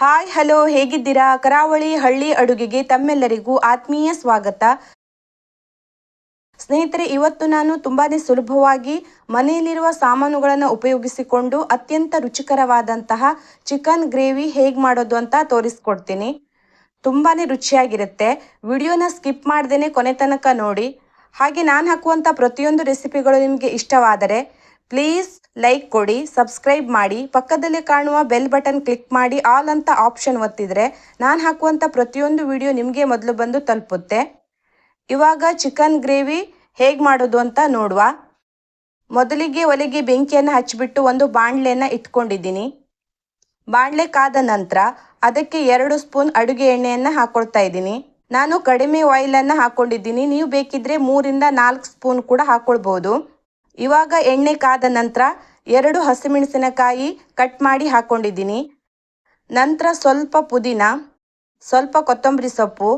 Hi, hello, ಹೇಗಿದ್ದೀರಾ? ಕರಾವಳಿ ಹಳ್ಳಿ ಅಡುಗೆಗೆ ತಮ್ಮೆಲ್ಲರಿಗೂ ಆತ್ಮೀಯ ಸ್ವಾಗತ. ಸ್ನೇಹಿತರೆ, ಇವತ್ತು ನಾನು ತುಂಬಾನೇ ಸುಲಭವಾಗಿ ಮನೆಯಲ್ಲಿರುವ ಸಾಮಾನುಗಳನ್ನು ಉಪಯೋಗಿಸಿಕೊಂಡು ಅತ್ಯಂತ ರುಚಿಕರವಾದಂತಹ ಚಿಕನ್ ಗ್ರೇವಿ ಹೇಗೆ ಮಾಡೋದು ಅಂತ ತೋರಿಸ್ಕೊಡ್ತೀನಿ. ತುಂಬಾನೇ ರುಚಿಯಾಗಿರುತ್ತೆ. ವಿಡಿಯೋನ ಸ್ಕಿಪ್ ಮಾಡ್ದೇನೆ ಕೊನೆ ತನಕ ನೋಡಿ. ಹಾಗೆ ನಾನು ಹಾಕುವಂಥ ಪ್ರತಿಯೊಂದು ರೆಸಿಪಿಗಳು ನಿಮಗೆ ಇಷ್ಟವಾದರೆ ಪ್ಲೀಸ್ ಲೈಕ್ ಕೊಡಿ ಸಬ್ಸ್ಕ್ರೈಬ್ ಮಾಡಿ, ಪಕ್ಕದಲ್ಲಿ ಕಾಣುವ ಬೆಲ್ ಬಟನ್ ಕ್ಲಿಕ್ ಮಾಡಿ ಆಲ್ ಅಂತ ಆಪ್ಷನ್ ಒತ್ತಿದರೆ ನಾನು ಹಾಕುವಂಥ ಪ್ರತಿಯೊಂದು ವಿಡಿಯೋ ನಿಮಗೆ ಮೊದಲು ಬಂದು ತಲುಪುತ್ತೆ. ಇವಾಗ ಚಿಕನ್ ಗ್ರೇವಿ ಹೇಗೆ ಮಾಡೋದು ಅಂತ ನೋಡುವ. ಮೊದಲಿಗೆ ಒಲೆಗೆ ಬೆಂಕಿಯನ್ನು ಹಚ್ಚಿಬಿಟ್ಟು ಒಂದು ಬಾಣಲೆಯನ್ನು ಇಟ್ಕೊಂಡಿದ್ದೀನಿ. ಬಾಣಲೆ ಕಾದ ನಂತರ ಅದಕ್ಕೆ ಎರಡು ಸ್ಪೂನ್ ಅಡುಗೆ ಎಣ್ಣೆಯನ್ನು ಹಾಕೊಳ್ತಾ ಇದ್ದೀನಿ. ನಾನು ಕಡಿಮೆ ಆಯಿಲನ್ನು ಹಾಕ್ಕೊಂಡಿದ್ದೀನಿ ನೀವು ಬೇಕಿದ್ರೆ ಮೂರಿಂದ ನಾಲ್ಕು ಸ್ಪೂನ್ ಕೂಡ ಹಾಕೊಳ್ಬೋದು. ಇವಾಗ ಎಣ್ಣೆ ಕಾದ ನಂತರ ಎರಡು ಹಸಿಮೆಣಸಿನಕಾಯಿ ಕಟ್ ಮಾಡಿ ಹಾಕ್ಕೊಂಡಿದ್ದೀನಿ ನಂತರ ಸ್ವಲ್ಪ ಪುದೀನ, ಸ್ವಲ್ಪ ಕೊತ್ತಂಬರಿ ಸೊಪ್ಪು,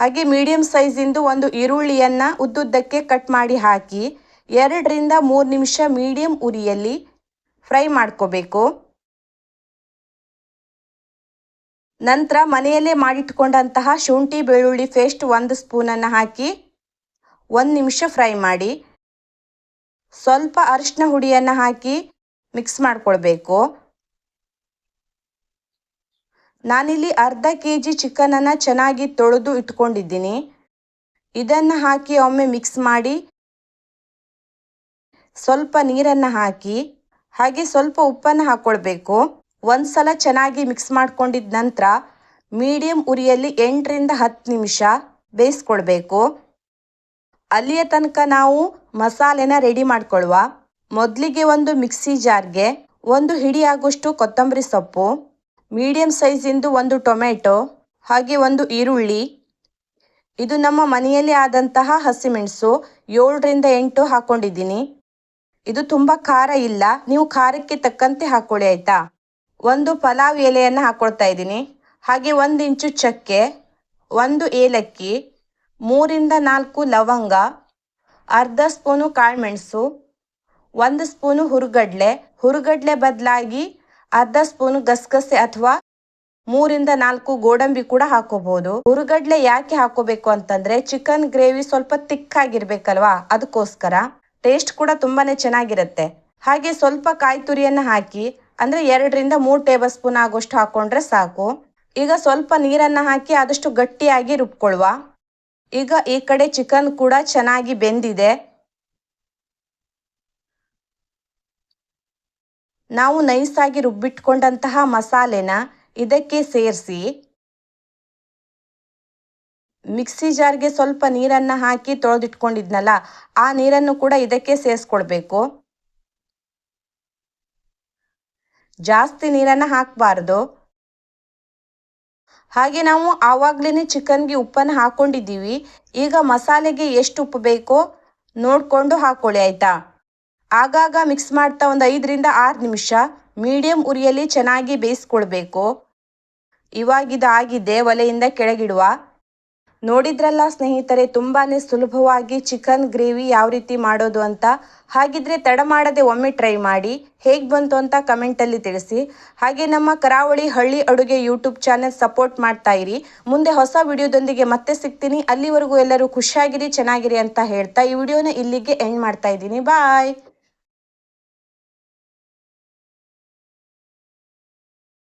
ಹಾಗೆ ಮೀಡಿಯಂ ಸೈಜಿಂದು ಒಂದು ಈರುಳ್ಳಿಯನ್ನು ಉದ್ದುದ್ದಕ್ಕೆ ಕಟ್ ಮಾಡಿ ಹಾಕಿ ಎರಡರಿಂದ ಮೂರು ನಿಮಿಷ ಮೀಡಿಯಂ ಉರಿಯಲ್ಲಿ ಫ್ರೈ ಮಾಡ್ಕೋಬೇಕು. ನಂತರ ಮನೆಯಲ್ಲೇ ಮಾಡಿಟ್ಕೊಂಡಂತಹ ಶುಂಠಿ ಬೆಳ್ಳುಳ್ಳಿ ಪೇಸ್ಟ್ ಒಂದು ಸ್ಪೂನನ್ನು ಹಾಕಿ ಒಂದು ನಿಮಿಷ ಫ್ರೈ ಮಾಡಿ ಸ್ವಲ್ಪ ಅರಿಶಿನ ಹುಡಿಯನ್ನು ಹಾಕಿ ಮಿಕ್ಸ್ ಮಾಡಿಕೊಳ್ಬೇಕು. ನಾನಿಲ್ಲಿ ಅರ್ಧ ಕೆ ಜಿ ಚಿಕನನ್ನು ಚೆನ್ನಾಗಿ ತೊಳೆದು ಇಟ್ಕೊಂಡಿದ್ದೀನಿ. ಇದನ್ನು ಹಾಕಿ ಒಮ್ಮೆ ಮಿಕ್ಸ್ ಮಾಡಿ ಸ್ವಲ್ಪ ನೀರನ್ನು ಹಾಕಿ, ಹಾಗೆ ಸ್ವಲ್ಪ ಉಪ್ಪನ್ನು ಹಾಕ್ಕೊಳ್ಬೇಕು ಒಂದ್ಸಲ ಚೆನ್ನಾಗಿ ಮಿಕ್ಸ್ ಮಾಡ್ಕೊಂಡಿದ ನಂತರ ಮೀಡಿಯಂ ಉರಿಯಲ್ಲಿ ಎಂಟರಿಂದ ಹತ್ತು ನಿಮಿಷ ಬೇಯಿಸ್ಕೊಳ್ಬೇಕು. ಅಲ್ಲಿಯ ತನಕ ನಾವು ಮಸಾಲೆನ ರೆಡಿ ಮಾಡ್ಕೊಳ್ಳುವ ಮೊದಲಿಗೆ ಒಂದು ಮಿಕ್ಸಿ ಜಾರ್ಗೆ ಒಂದು ಹಿಡಿ ಆಗುವಷ್ಟು ಕೊತ್ತಂಬರಿ ಸೊಪ್ಪು ಮೀಡಿಯಮ್ ಸೈಜಿಂದು ಒಂದು ಟೊಮೆಟೊ, ಹಾಗೆ ಒಂದು ಈರುಳ್ಳಿ. ಇದು ನಮ್ಮ ಮನೆಯಲ್ಲಿ ಆದಂತಹ ಹಸಿಮೆಣಸು ಏಳರಿಂದ ಎಂಟು ಹಾಕೊಂಡಿದ್ದೀನಿ. ಇದು ತುಂಬ ಖಾರ ಇಲ್ಲ, ನೀವು ಖಾರಕ್ಕೆ ತಕ್ಕಂತೆ ಹಾಕ್ಕೊಳ್ಳಿ ಆಯಿತಾ? ಒಂದು ಪಲಾವ್ ಎಲೆಯನ್ನು ಹಾಕ್ಕೊಳ್ತಾ ಇದ್ದೀನಿ. ಹಾಗೆ ಒಂದು ಇಂಚು ಚಕ್ಕೆ, ಒಂದು ಏಲಕ್ಕಿ, ಮೂರಿಂದ ನಾಲ್ಕು ಲವಂಗ ಅರ್ಧ ಸ್ಪೂನು ಕಾಳುಮೆಣಸು ಒಂದು ಸ್ಪೂನು ಹುರುಗಡ್ಲೆ. ಹುರುಗಡ್ಲೆ ಬದಲಾಗಿ ಅರ್ಧ ಸ್ಪೂನು ಗಸಗಸೆ ಅಥವಾ ಮೂರಿಂದ ನಾಲ್ಕು ಗೋಡಂಬಿ ಕೂಡ ಹಾಕೋಬಹುದು ಹುರುಗಡ್ಲೆ ಯಾಕೆ ಹಾಕೋಬೇಕು ಅಂತಂದ್ರೆ ಚಿಕನ್ ಗ್ರೇವಿ ಸ್ವಲ್ಪ ತಿಕ್ಕಾಗಿರ್ಬೇಕಲ್ವಾ? ಅದಕ್ಕೋಸ್ಕರ ಟೇಸ್ಟ್ ಕೂಡ ತುಂಬಾನೇ ಚೆನ್ನಾಗಿರುತ್ತೆ. ಹಾಗೆ ಸ್ವಲ್ಪ ಕಾಯಿ ತುರಿಯನ್ನು ಹಾಕಿ, ಅಂದ್ರೆ ಎರಡರಿಂದ ಮೂರು ಟೇಬಲ್ ಸ್ಪೂನ್ ಆಗೋಷ್ಟು ಹಾಕೊಂಡ್ರೆ ಸಾಕು. ಈಗ ಸ್ವಲ್ಪ ನೀರನ್ನ ಹಾಕಿ ಆದಷ್ಟು ಗಟ್ಟಿಯಾಗಿ ರುಬ್ಕೊಳ್ವಾ ಈಗ ಈ ಕಡೆ ಚಿಕನ್ ಕೂಡ ಚೆನ್ನಾಗಿ ಬೆಂದಿದೆ. ನಾವು ನೈಸಾಗಿ ರುಬ್ಬಿಟ್ಕೊಂಡಂತಹ ಮಸಾಲೆನ ಇದಕ್ಕೆ ಸೇರಿಸಿ, ಮಿಕ್ಸಿ ಜಾರ್ಗೆ ಸ್ವಲ್ಪ ನೀರನ್ನು ಹಾಕಿ ತೊಳೆದಿಟ್ಕೊಂಡಿದ್ನಲ್ಲ, ಆ ನೀರನ್ನು ಕೂಡ ಇದಕ್ಕೆ ಸೇರಿಸ್ಕೊಳ್ಬೇಕು. ಜಾಸ್ತಿ ನೀರನ್ನು ಹಾಕಬಾರ್ದು. ಹಾಗೆ ನಾವು ಆವಾಗಲೇ ಚಿಕನ್ಗೆ ಉಪ್ಪನ್ನು ಹಾಕ್ಕೊಂಡಿದ್ದೀವಿ ಈಗ ಮಸಾಲೆಗೆ ಎಷ್ಟು ಉಪ್ಪು ಬೇಕೋ ನೋಡಿಕೊಂಡು ಹಾಕ್ಕೊಳ್ಳಿ ಆಯಿತಾ? ಆಗಾಗ ಮಿಕ್ಸ್ ಮಾಡ್ತಾ ಒಂದು ಐದರಿಂದ ಆರು ನಿಮಿಷ ಮೀಡಿಯಂ ಉರಿಯಲ್ಲಿ ಚೆನ್ನಾಗಿ ಬೇಯಿಸ್ಕೊಳ್ಬೇಕು. ಇವಾಗಿದು ಆಗಿದೆ ಒಲೆಯಿಂದ ಕೆಳಗಿಡುವ ನೋಡಿದ್ರಲ್ಲ ಸ್ನೇಹಿತರೆ ತುಂಬಾ ಸುಲಭವಾಗಿ ಚಿಕನ್ ಗ್ರೇವಿ ಯಾವ ರೀತಿ ಮಾಡೋದು ಅಂತ. ಹಾಗಿದ್ರೆ ತಡ ಮಾಡದೆ ಒಮ್ಮೆ ಟ್ರೈ ಮಾಡಿ. ಹೇಗೆ ಬಂತು ಅಂತ ಕಮೆಂಟಲ್ಲಿ ತಿಳಿಸಿ. ಹಾಗೆ ನಮ್ಮ ಕರಾವಳಿ ಹಳ್ಳಿ ಅಡುಗೆ ಯೂಟ್ಯೂಬ್ ಚಾನೆಲ್ ಸಪೋರ್ಟ್ ಮಾಡ್ತಾ ಇರಿ. ಮುಂದೆ ಹೊಸ ವಿಡಿಯೋದೊಂದಿಗೆ ಮತ್ತೆ ಸಿಗ್ತೀನಿ. ಅಲ್ಲಿವರೆಗೂ ಎಲ್ಲರೂ ಖುಷಿಯಾಗಿರಿ, ಚೆನ್ನಾಗಿರಿ ಅಂತ ಹೇಳ್ತಾ ಈ ವಿಡಿಯೋನ ಇಲ್ಲಿಗೆ ಎಂಡ್ ಮಾಡ್ತಾ ಇದ್ದೀನಿ. ಬಾಯ್